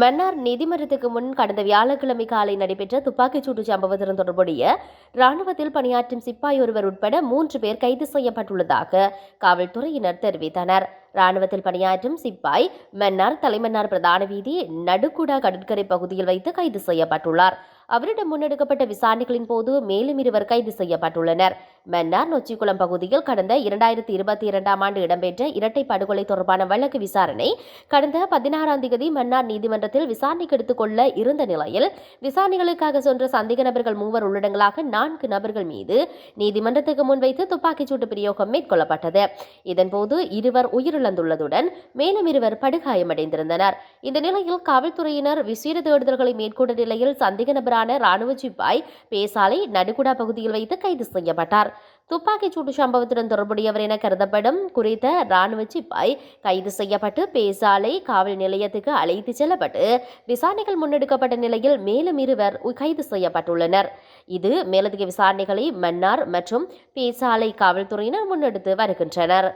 மன்னார் நீதிமன்றத்துக்கு முன் கடந்த வியாழக்கிழமை காலை நடைபெற்ற துப்பாக்கிச்சூட்டு சம்பவத்துடன் தொடர்புடைய ராணுவத்தில் பணியாற்றும் சிப்பாய் ஒருவர் உட்பட மூன்று பேர் கைது செய்யப்பட்டுள்ளதாக காவல்துறையினர் தெரிவித்தனர். ராணுவத்தில் பணியாற்றும் சிப்பாய் மன்னார் தலைமன்னார் பிரதான வீதி நடுக்குடா கடற்கரை பகுதியில் வைத்து கைது செய்யப்பட்டுள்ளார். அவரிடம் முன்னெடுக்கப்பட்ட விசாரணைகளின் போது மேலும் இருவர் கைது செய்யப்பட்டுள்ளனர். மன்னார் நொச்சிக்குளம் பகுதியில் கடந்த இரண்டாயிரத்தி இருபத்தி இரண்டாம் ஆண்டு இடம்பெற்ற இரட்டை படுகொலை தொடர்பான வழக்கு விசாரணை கடந்த பதினாறாம் தேதி மன்னார் நீதிமன்றத்தில் விசாரணைக்கு எடுத்துக்கொள்ள இருந்த நிலையில் விசாரணைகளுக்காக சென்ற சந்தேக நபர்கள் மூவர் உள்ளடங்களாக நான்கு நபர்கள் மீது நீதிமன்றத்துக்கு முன்வைத்து துப்பாக்கிச்சூட்டு பிரயோகம் மேற்கொள்ளப்பட்டது. இதன்போது இருவர் உயிரிழந்துள்ளதுடன் மேலும் இருவர் படுகாயமடைந்திருந்தனர். இந்த நிலையில் காவல்துறையினர் விசேட தேடுதல்களை மேற்கொண்ட நிலையில் சந்தேக நபரான ராணுவ சிப்பாய் பேசாலை நடுகுடா பகுதியில் வைத்து கைது செய்யப்பட்டார். துப்பாக்கிச் சூட்டு சம்பவத்துடன் தொடர்புடையவர் என கருதப்படும் குறித்த ராணுவ சிப்பாய் கைது செய்யப்பட்டு பேசாலை காவல் நிலையத்துக்கு அழைத்து செல்லப்பட்டு விசாரணைகள் முன்னெடுக்கப்பட்ட நிலையில் மேலும் இருவர் கைது செய்யப்பட்டுள்ளனர். இது மேலதிக விசாரணைகளை மன்னார் மற்றும் பேசாலை காவல்துறையினர் முன்னெடுத்து வருகின்றனர்.